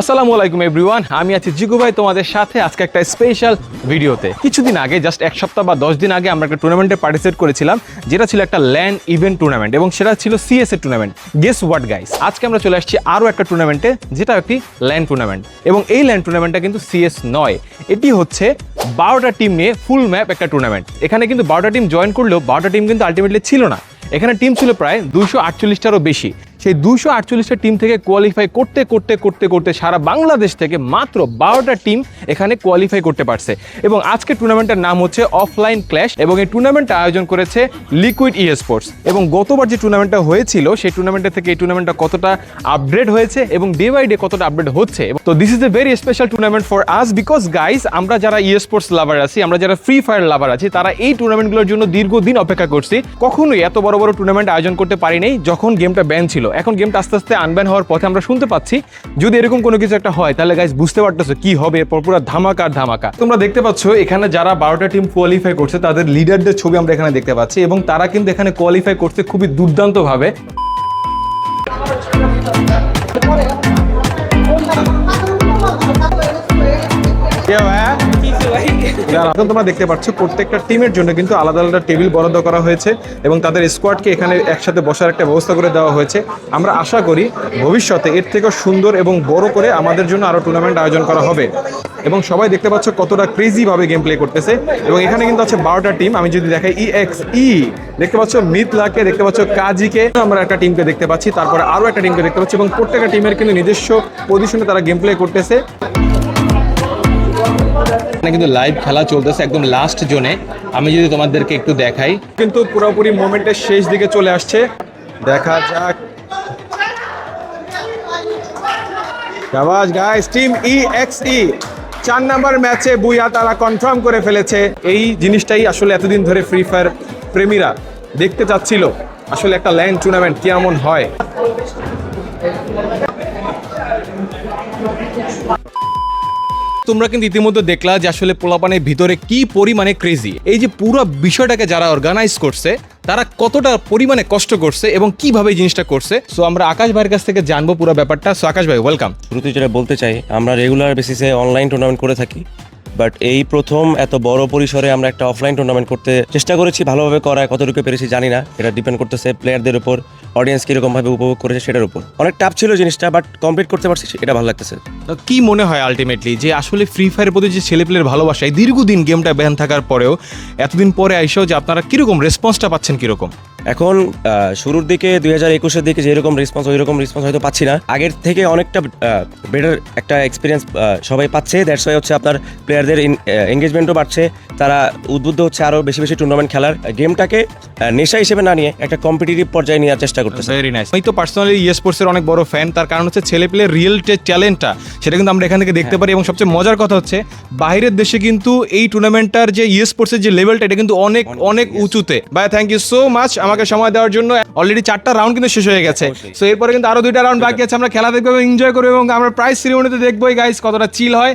আসসালামু আলাইকুম এভরিওয়ান আমি আছি জিগু ভাই, তোমাদের সাথে আজকে একটা স্পেশাল ভিডিওতে কিছুদিন আগে জাস্ট এক সপ্তাহ বা দশ দিন আগে, আমরা একটা টুর্নামেন্টে পার্টিসিপেট করেছিলাম, যেটা ছিল একটা ল্যান্ড ইভেন্ট টুর্নামেন্ট এবং সেটা ছিল সিএস এর টুর্নামেন্ট গেস হোয়াট গাইস আজকে আমরা চলে আসছি আরও একটা টুর্নামেন্টে যেটা একটি ল্যান্ড টুর্নামেন্ট এবং এই ল্যান্ড টুর্নামেন্টটা কিন্তু সিএস নয়। এটি হচ্ছে বারোটা টিম নিয়ে ফুল ম্যাপ একটা টুর্নামেন্ট এখানে কিন্তু বারোটা টিম জয়েন করলেও, বারোটা টিম কিন্তু আলটিমেটলি ছিল না। এখানে টিম ছিল প্রায় দুশো আটচল্লিশটারও বেশি। সেই দুশো আটচল্লিশটা টিম থেকে কোয়ালিফাই করতে করতে করতে করতে সারা বাংলাদেশ থেকে মাত্র বারোটা টিম এখানে কোয়ালিফাই করতে পারছে। এবং আজকে টুর্নামেন্টের নাম হচ্ছে অফলাইন ক্ল্যাশ এবং এই টুর্নামেন্টটা আয়োজন করেছে লিকুইড ই স্পোর্টস এবং গতবার যে টুর্নামেন্টটা হয়েছিল, সেই টুর্নামেন্টের থেকে এই টুর্নামেন্টটা কতটা আপডেট হয়েছে এবং ডে বাই ডে কতটা আপডেট হচ্ছে। তো this is a very special tournament for us because guys আমরা যারা ই স্পোর্টস লাভার আছি, আমরা যারা ফ্রি ফায়ার লাভার আছি, তারা এই টুর্নামেন্টগুলোর জন্য দীর্ঘদিন অপেক্ষা করছি। কখনোই এত বড় বড় টুর্নামেন্ট আয়োজন করতে পারি নাই যখন গেমটা ব্যান ছিল। এখন গেমটা আস্তে আস্তে আনব্যান হওয়ার পথে আমরা শুনতে পাচ্ছি, যদি এরকম কোনো কিছু একটা হয়, তাহলে গাইজ বুঝতে পারতেছো কি হবে, এরপর পুরো ধামাকা ধামাকা। তোমরা দেখতে পাচ্ছ, এখানে যারা বারোটা টিম কোয়ালিফাই করছে, তাদের লিডারদের ছবি আমরা এখানে দেখতে পাচ্ছি এবং তারা কিন্তু এখানে কোয়ালিফাই করছে খুবই দুর্দান্ত এখন তোমরা দেখতে পাচ্ছ প্রত্যেকটা টিমের জন্য কিন্তু আলাদা আলাদা টেবিল বরাদ্দ করা হয়েছে এবং তাদের স্কোয়াডকে এখানে একসাথে বসার একটা ব্যবস্থা করে দেওয়া হয়েছে। আমরা আশা করি ভবিষ্যতে এর থেকেও সুন্দর এবং বড় করে আমাদের জন্য আরও টুর্নামেন্ট আয়োজন করা হবে। এবং সবাই দেখতে পাচ্ছ কতটা ক্রেজি ভাবে গেম প্লে করতেছে। এবং এখানে কিন্তু আছে বারোটা টিম আমি যদি দেখাই ই এক্স ই দেখতে পাচ্ছ মিথলাকে দেখতে পাচ্ছ কাজিকে। আমরা একটা টিমকে দেখতে পাচ্ছি, তারপরে আরও একটা টিমকে দেখতে পাচ্ছি এবং প্রত্যেকটা টিমের কিন্তু নিজস্ব পজিশনে তারা গেম প্লে করতেছে। এখানে কিন্তু লাইভ খেলা চলতেছে একদম লাস্ট জোনে আমি যদি তোমাদেরকে একটু দেখাই। কিন্তু পুরোপুরি মোমেন্টের শেষ দিকে চলে আসছে। দেখা যাক। শাবাশ guys team E X E চার নাম্বার ম্যাচে বুয়া তারা কনফার্ম করে ফেলেছে। এই জিনিসটাই আসলে এতদিন ধরে ফ্রি ফায়ার প্রেমীরা দেখতে চাচ্ছিল। আসলে একটা ল্যান্ড টুর্নামেন্ট কেমন হয়? তোমরা কিন্তু ইতিমধ্যে দেখলা যে আসলে পোলাপানের ভিতরে কি পরিমাণে ক্রেজি এই যে পুরো বিষয়টাকে যারা অর্গানাইজ করছে, তারা কতটা পরিমাণে কষ্ট করছে এবং কীভাবে জিনিসটা করছে। সো আমরা আকাশ ভাইয়ের কাছ থেকে জানব পুরো ব্যাপারটা। সো আকাশ ভাই ওয়েলকাম শুরুতে যেটা বলতে চাই, আমরা রেগুলার বেসিসে অনলাইন টুর্নামেন্ট করে থাকি। বাট এই প্রথম এত বড় পরিসরে আমরা একটা অফলাইন টুর্নামেন্ট করতে চেষ্টা করেছি, ভালোভাবে করায় কতটুকু পেরেছি জানি না। এটা ডিপেন্ড করতেছে প্লেয়ারদের উপর। অডিয়েন্স কীরকম ভাবে উপভোগ করেছে সেটার উপর। অনেক টাফ ছিল জিনিসটা বাট কমপ্লিট করতে পারছি এটা ভালো লাগতেছে। তো কি মনে হয় আলটিমেটলি যে আসলে ফ্রি ফায়ারের প্রতি যে ছেলেপেলের ভালোবাসা এই দীর্ঘদিন গেমটা ব্যান থাকার পরেও এতদিন পরে আইসেও যে আপনারা কীরকম রেসপন্সটা পাচ্ছেন কীরকম? এখন শুরুর দিকে দুই হাজার একুশের দিকে যেরকম রেসপন্স ওই রকম রেসপন্স হয়তো পাচ্ছি না। আগের থেকে অনেকটা বেটার একটা এক্সপিরিয়েন্স সবাই পাচ্ছে। দ্যাটস ওয়াই হচ্ছে আপনার প্লেয়ারদের এঙ্গেজমেন্টও বাড়ছে। তারা উদ্বুদ্ধ হচ্ছে আরও বেশি বেশি টুর্নামেন্ট খেলার। গেমটাকে নেশা হিসেবে না নিয়ে একটা কম্পিটিটিভ পর্যায়ে নেওয়ার চেষ্টা করতেছে। ভেরি নাইস আমি তো পার্সোনালি ই স্পোর্টসের অনেক বড় ফ্যান তার কারণ হচ্ছে ছেলে পেলের রিয়েল ট্যালেন্টটা সেটা কিন্তু আমরা এখান থেকে দেখতে পারি এবং সবচেয়ে মজার কথা হচ্ছে বাইরের দেশে কিন্তু এই টুর্নামেন্টটার যে ই স্পোর্টসের যে লেভেলটা এটা কিন্তু অনেক অনেক উঁচুতে। ভাই থ্যাংক ইউ সো মাচ আমাকে সময় দেওয়ার জন্য। অলরেডি চারটা রাউন্ড কিন্তু শেষ হয়ে গেছে। সো এরপরে কিন্তু আরও দুইটা রাউন্ড বাকি আছে আমরা খেলা দেখব এবং এনজয় করব এবং আমরা প্রাইস সিরিমনিতে দেখবোই গাইস কতটা চিল হয়।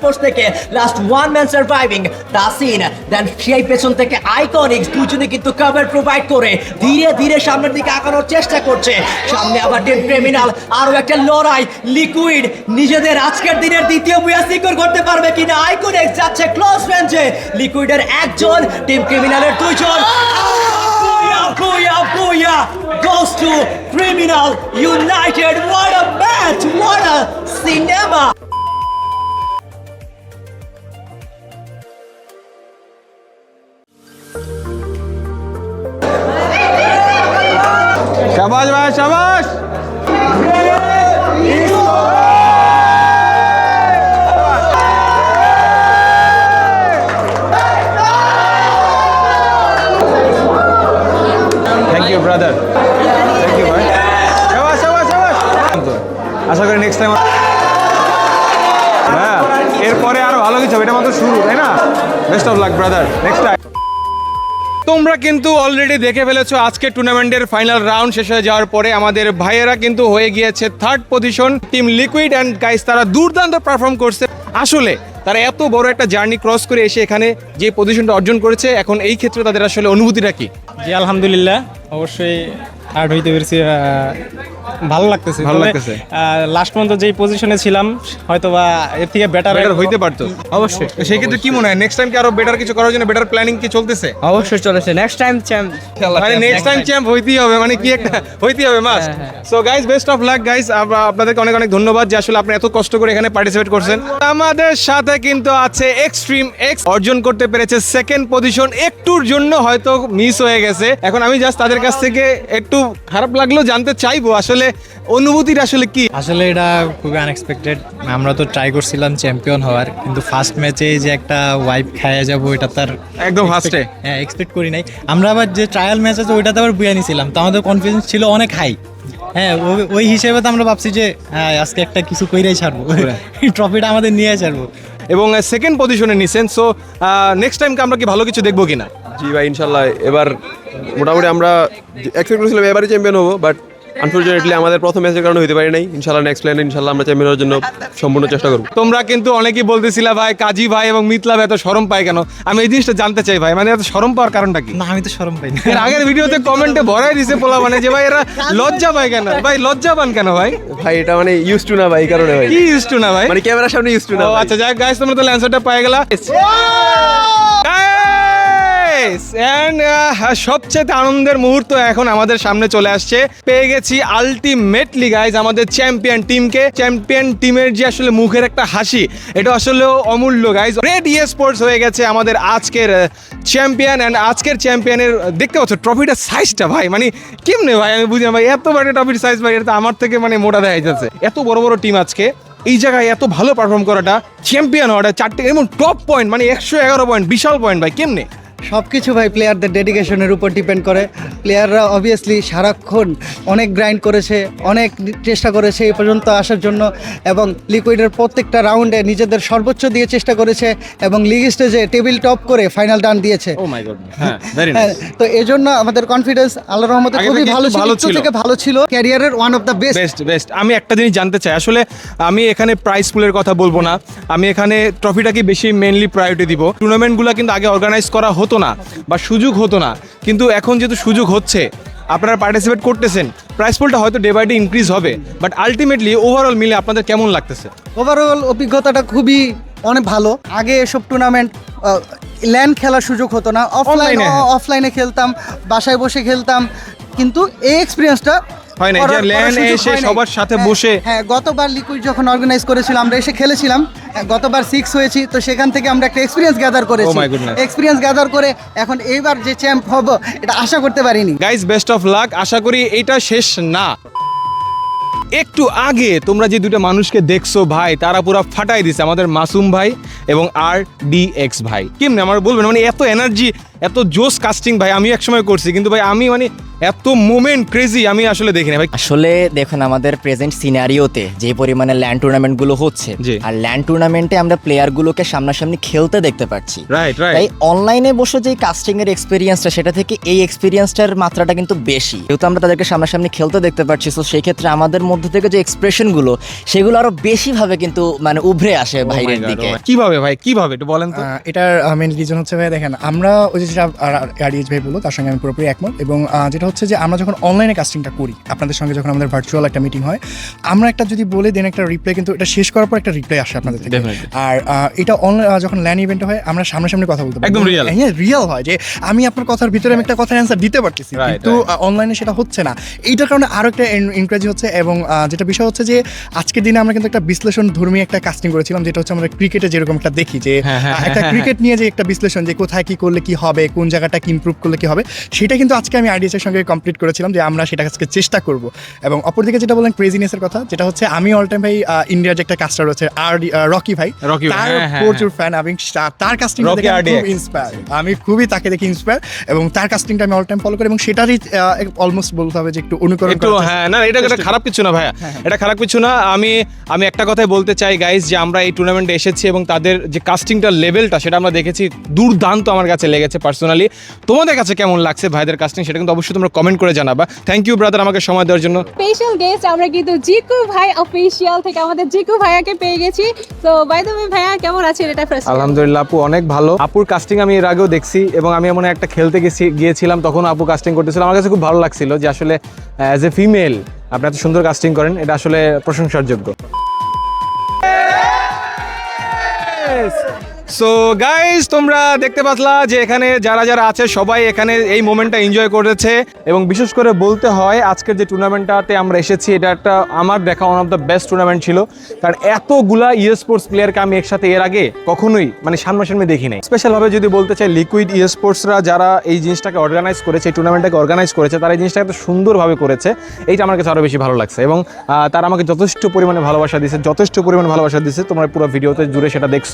Sports থেকে last one man surviving Tasin then সেই পেছন থেকে আইকনিক্স দুজনে কিন্তু কভার প্রোভাইড করে। ধীরে ধীরে সামনের দিকে আগানোর চেষ্টা করছে। সামনে আবার টিম ক্রিমিনাল আরও একটা লড়াই লিকুইড নিজেদের আজকের দিনের দ্বিতীয় বুয়া সিকিউর করতে পারবে কিনা? আইকনিক্স যাচ্ছে ক্লোজ রেঞ্জে লিকুইডের একজন টিম ক্রিমিনালের Booyah, booyah, booyah goes to Criminal United. শাবাশ ভাই শাবাশ thank you brother thank you ভাই শাবাশ শাবাশ আশা করি নেক্সট টাইম হ্যাঁ এরপরে আরও ভালো কিছু এটা মাত্র শুরু, তাই না? Best of luck brother next time তোমরা কিন্তু অলরেডি দেখে ফেলেছো আজকে টুর্নামেন্টের ফাইনাল রাউন্ড শেষ হয়ে যাওয়ার পরে আমাদের ভাইয়েরা কিন্তু হয়ে গিয়েছে third position team Liquid and guys তারা দুর্দান্ত পারফর্ম করছে। আসলে তারা এত বড় একটা জার্নি ক্রস করে এসে এখানে যে পজিশনটা অর্জন করেছে, এখন এই ক্ষেত্রে তাদের আসলে অনুভূতিটা কি? জি, আলহামদুলিল্লাহ। অবশ্যই থার্ড হইতে পেরেছি ভালো লাগতেছে। ভালো লাগতেছে। লাস্ট পর্যন্ত যেই পজিশনে ছিলাম হয়তো বা এর থেকে বেটার বেটার হইতে পারতো। অবশ্যই। সেই ক্ষেত্রে কি মনে হয় নেক্সট টাইম কি আরও বেটার কিছু করার জন্য বেটার প্ল্যানিং কি চলতেছে? অবশ্যই চলেছে। নেক্সট টাইম চ্যাম্প মানে নেক্সট টাইম চ্যাম্প হইতেই হবে মানে কি একটা হইতেই হবে মাস so guys best of luck guys আপনাদেরকে অনেক অনেক ধন্যবাদ যে আসলে আপনি এত কষ্ট করে এখানে পার্টিসিপেট করছেন। আমাদের সাথে কিন্তু আছে এক্সট্রিম এক্স অর্জন করতে পেরেছে সেকেন্ড পজিশন একটুর জন্য হয়তো মিস হয়ে গেছে। এখন আমি জাস্ট তাদের কাছ থেকে একটু খারাপ লাগলেও জানতে চাইব আসলে অনুভূতিটা আসলে কি? আসলে এটা খুবই আনএক্সপেক্টেড আমরা তো ট্রাই করছিলাম চ্যাম্পিয়ন হওয়ার কিন্তু ফার্স্ট ম্যাচে যে একটা ওয়াইপ খাইয়া যাব এটা তার একদম ফার্স্টে হ্যাঁ এক্সপেক্ট করি নাই। আমরা আবার যে ট্রায়াল ম্যাচ আছে ওইটাতে আবার বুয়া নিয়েছিলাম তো আমাদের কনফিডেন্স ছিল অনেক হাই হ্যাঁ ওই- ওই হিসেবে তো আমরা ভাবছি যে হ্যাঁ আজকে একটা কিছু কইরাই ছাড়বো। ট্রফিটা আমাদের নিয়ে ছাড়বো। এবং সেকেন্ড পজিশনে নিছেন সো নেক্সট টাইম আমরা কি ভালো কিছু দেখব কিনা? জি ভাই ইনশাল্লাহ। এবার মোটামুটি আমরা এক্সপেক্ট করেছিলাম এবারে চ্যাম্পিয়ন হব বাট আনফর্চুনেটলি আমাদের প্রথম ম্যাচের কারণে হতে পারি নাই। ইনশাল্লাহ নেক্সট প্ল্যানে ইনশাল্লাহ আমরা চ্যাম্পিয়ন হওয়ার জন্য সম্পূর্ণ চেষ্টা করব। তোমরা কিন্তু অনেকেই বলতেছিলা ভাই কাজী ভাই এবং মিতলা ভাই এত শরম পায় কেন? আমি এই জিনিসটা জানতে চাই ভাই মানে এত শরম পাওয়ার কারণটা কি? না আমি তো শরম পাই না। এর আগের ভিডিওতে কমেন্টে ভরাই দিছে পোলা মানে যে ভাই এরা লজ্জা পায় কেন? ভাই লজ্জা পান কেন ভাই? ভাই এটা মানে ইউজ টু না ভাই কারণে ভাই। কি ইউজ টু না ভাই? মানে ক্যামেরার সামনে ইউজ টু না ভাই। আচ্ছা যাক গাইস তোমরা তাহলে অ্যানসারটা পেয়ে গেলা। Guys! And, আহ, সবচেয়ে আনন্দের মুহূর্ত এখন আমাদের সামনে চলে আসছে। পেয়ে গেছি আলটিমেটলি গাইজ আমাদের চ্যাম্পিয়ন টিমকে চ্যাম্পিয়ন টিমের যে আসলে মুখের একটা হাসি এটা আসলে অমূল্য গাইজ রেড ইয়ে স্পোর্টস হয়ে গেছে আমাদের আজকের চ্যাম্পিয়ন অ্যান্ড আজকের চ্যাম্পিয়নের দেখতে পাচ্ছ ট্রফিটার সাইজটা ভাই মানে কেমনে ভাই? আমি বুঝি ভাই এত বড় ট্রফির সাইজ ভাই এটা আমার থেকে মানে মোটা দেখা যাচ্ছে। এত বড় বড় টিম আজকে। এই জায়গায় এত ভালো পারফর্ম করাটা চ্যাম্পিয়ন হওয়াটা চারটে এমন টপ পয়েন্ট মানে একশো এগারো পয়েন্ট বিশাল পয়েন্ট ভাই কেমনে? সব কিছু ভাই প্লেয়ারদের ডেডিকেশনের উপর ডিপেন্ড করে। প্লেয়াররা অবভিয়াসলি সারাক্ষণ অনেক গ্রাইন্ড করেছে অনেক চেষ্টা করেছে এই পর্যন্ত আসার জন্য এবং লিকুইডের প্রত্যেকটা রাউন্ডে নিজেদের সর্বোচ্চ দিয়ে চেষ্টা করেছে এবং লিগ স্টেজে টেবিল টপ করে ফাইনাল ডান দিয়েছে। গড হ্যাঁ হ্যাঁ, তো এই জন্য আমাদের কনফিডেন্স আল্লাহ রহমতে খুবই ভালো ছিল। থেকে ভালো ছিল। ক্যারিয়ারের one of the best best best আমি একটা জিনিস জানতে চাই আসলে আমি এখানে প্রাইস পুলের কথা বলব না। আমি এখানে ট্রফিটাকে বেশি মেনলি প্রায়োরিটি দিব। টুর্নামেন্টগুলো কিন্তু আগে অর্গানাইজ করা হতো না বা সুযোগ হতো না। কিন্তু এখন যেহেতু সুযোগ হচ্ছে আপনারা পার্টিসিপেট করতেছেন প্রাইস পুলটা হয়তো ডে বাই ডে ইনক্রিজ হবে বাট আলটিমেটলি ওভারঅল মিলে আপনাদের কেমন লাগতেছে? ওভারঅল অভিজ্ঞতাটা খুবই অনেক ভালো। আগে এসব টুর্নামেন্ট ল্যান্ড খেলার সুযোগ হতো না। অফলাইন হ্যাঁ। অফলাইনে খেলতাম বাসায় বসে খেলতাম। কিন্তু এই এক্সপিরিয়েন্সটা হয় নাই, যে এ এসে সবার সাথে বসে- হ্যাঁ গতবার লিকুইড যখন অর্গানাইজ করেছিল আমরা এসে খেলেছিলাম হ্যাঁ, গতবার সিক্স হয়েছি তো সেখান থেকে আমরা একটা এক্সপিরিয়েন্স গ্যাদার করেছি। Oh. এক্সপিরিয়েন্স গ্যাদার করে এখন এইবার যে চ্যাম্প হব এটা আশা করতে পারিনি। গাইজ বেস্ট অফ লাক আশা করি এইটা শেষ না। একটু আগে তোমরা যে দুটো মানুষকে দেখছ ভাই তারা পুরো ফাটাই দিছে। আমাদের মাসুম ভাই এবং আর ডি এক্স ভাই। কেমনে? আমার বলবেন মানে এত এনার্জি এত জোস কাস্টিং ভাই আমি একসময় করছি কিন্তু ভাই আমি মানে এত মোমেন্ট ক্রেজি আমি আসলে দেখিনি ভাই আসলে দেখুন আমাদের প্রেজেন্ট সিনারিওতে যে পরিমাণে ল্যান্ড টুর্নামেন্টগুলো হচ্ছে। আর ল্যান্ড টুর্নামেন্টে আমরা প্লেয়ারগুলোকে সামনাসামনি খেলতে দেখতে পাচ্ছি। রাইট রাইট তাই অনলাইনে বসে যে কাস্টিং এর এক্সপিরিয়েন্সটা সেটা থেকে এই এক্সপিরিয়েন্সটার মাত্রাটা কিন্তু বেশি। যেহেতু আমরা তাদেরকে সামনাসামনি খেলতে দেখতে পাচ্ছি তো সেই ক্ষেত্রে আমাদের মধ্যে থেকে যে এক্সপ্রেশনগুলো সেগুলো আরও বেশি ভাবে কিন্তু মানে উভরে আসে বাইরের দিকে। কীভাবে ভাই কীভাবে একটু বলেন তো। এটার মেন রিজন হচ্ছে ভাই দেখেন আমরা ওই যে যেটা ভাই বলল তার সঙ্গে আমি পুরোপুরি একমত এবং যেটা হচ্ছে যে আমরা যখন অনলাইনে কাস্টিংটা করি আপনাদের সঙ্গে যখন আমাদের ভার্চুয়াল একটা মিটিং হয় আমরা একটা যদি বলে দেন একটা রিপ্লাই কিন্তু এটা শেষ করার পর একটা রিপ্লাই আসে আপনাদের থেকে। আর এটা অনলাইন যখন ল্যান্ড ইভেন্ট হয় আমরা সামনাসামনি কথা বলতে একদম. হ্যাঁ রিয়েল হয় যে আমি আপনার কথার ভিতরে আমি একটা কথার অ্যান্সার দিতে পারতেছি কিন্তু অনলাইনে সেটা হচ্ছে না। এইটার কারণে আরও একটা ইনকারেজ হচ্ছে এবং যেটা বিষয় হচ্ছে যে আজকের দিনে আমরা কিন্তু একটা বিশ্লেষণ ধর্মী একটা কাস্টিং করেছিলাম যেটা হচ্ছে আমরা ক্রিকেটে যেরকম একটা দেখি যে হ্যাঁ, হ্যাঁ, একটা ক্রিকেট নিয়ে যে একটা বিশ্লেষণ যে কোথায় কি করলে কি হবে কোন জায়গাটা কি ইমপ্রুভ করলে কি হবে সেটা কিন্তু আজকে আমি আইডিএস এর সঙ্গে কমপ্লিট করেছিলাম যে আমরা সেটা আজকে চেষ্টা করব। এবং অপরদিকে যেটা বললেন ক্রেজিনেসের কথা যেটা হচ্ছে আমি অল টাইম ভাই ইন্ডিয়ার যে একটা কাস্টার রয়েছে আর রকি ভাই তার হ্যাঁ, হ্যাঁ, প্রচুর ফ্যান এবং তার কাস্টিং দেখে খুব ইন্সপায়ার আমি খুবই তাকে দেখে ইন্সপায়ার এবং তার কাস্টিংটা আমি অল টাইম ফলো করি এবং সেটারই অলমোস্ট বলতে হবে যে একটু অনুকরণ একটু হ্যাঁ না এটা এটা খারাপ কিছু না ভাইয়া এটা খারাপ কিছু না আমি আমি একটা কথাই বলতে চাই গাইজ যে আমরা এই টুর্নামেন্টে এসেছি এবং তাদের যে কাস্টিংটার লেভেলটা সেটা আমরা দেখেছি দুর্দান্ত আমার কাছে লেগেছে পার্সোনালি তোমাদের কাছে কেমন লাগছে ভাইদের কাস্টিং সেটা কিন্তু অবশ্যই তোমরা কমেন্ট করে জানাবা। থ্যাংক ইউ ব্রাদার আমাকে সময় দেওয়ার জন্য। স্পেশাল গেস্ট আমরা কিন্তু জিকু ভাই অফিসিয়াল থেকে আমাদের জিকু ভাইয়াকে পেয়ে গেছি। তো বাই দ্য ওয়ে ভাইয়া কেমন আছেন এটা ফার্স্ট আলহামদুলিল্লাহ আপু অনেক ভালো। আপুর কাস্টিং আমি এর আগেও দেখছি এবং আমি এমন একটা খেলতে গেছি গিয়েছিলাম তখন আপু কাস্টিং করতেছিল। আমার কাছে খুব ভালো লাগছিল যে আসলে অ্যাজ এ ফিমেল আপনি এত সুন্দর কাস্টিং করেন এটা আসলে প্রশংসার যোগ্য। সো গাইস তোমরা দেখতে পাচ্লা যে এখানে যারা যারা আছে, সবাই এখানে এই মোমেন্টটা এনজয় করেছে। এবং বিশেষ করে বলতে হয়, আজকের যে টুর্নামেন্টটাতে আমরা এসেছি, এটা একটা আমার দেখা one of the best tournament ছিল। কারণ এতগুলা ইয়ে স্পোর্টস প্লেয়ারকে আমি একসাথে এর আগে কখনোই মানে সামনাসামনি দেখি নাই। স্পেশালভাবে যদি বলতে চাই লিকুইড ইয়ে স্পোর্টসরা যারা এই জিনিসটাকে অর্গানাইজ করেছে, এই টুর্নামেন্টটাকে অর্গানাইজ করেছে, তারা এই জিনিসটাকে এত সুন্দরভাবে করেছে, এইটা আমার কাছে আরও বেশি ভালো লাগছে। এবং তারা আমাকে যথেষ্ট পরিমাণে ভালোবাসা দিয়েছে, যথেষ্ট পরিমাণে ভালোবাসা দিয়েছে। তোমরা পুরো ভিডিওতে জুড়ে সেটা দেখছ।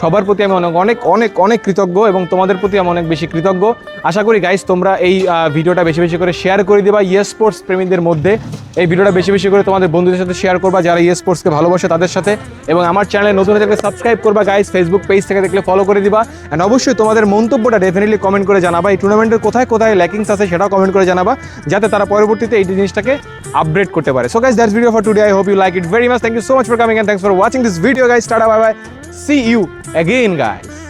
সবার প্রতি আমি অনেক অনেক অনেক অনেক কৃতজ্ঞ এবং তোমাদের প্রতি আমি অনেক বেশি কৃতজ্ঞ। আশা করি গাইস তোমরা এই ভিডিওটা বেশি বেশি করে শেয়ার করে দিবা ইয়ে স্পোর্টস প্রেমীদের মধ্যে। এই ভিডিওটা বেশি বেশি করে তোমাদের বন্ধুদের সাথে শেয়ার করবা যারা ইয়ে স্পোর্টসকে ভালোবাসে তাদের সাথে। এবং আমার চ্যানেলে নতুন হয়ে থাকলে সাবস্ক্রাইব করবা গাইস ফেসবুক পেজ থেকে দেখলে ফলো করে দিবা। অ্যান্ড অবশ্যই তোমাদের মন্তব্যটা ডেফিনেটলি কমেন্ট করে জানাবা। এই টুর্নামেন্টের কোথায় কোথায় ল্যাকিংস আছে সেটাও কমেন্ট করে জানাবা, যাতে তারা পরবর্তীতে এই জিনিসটাকে আপডেট করতে পারে। So guys that's video for today I hope you like it very much thank you so much for coming and thanks for watching this video guys tata bye bye see you again guys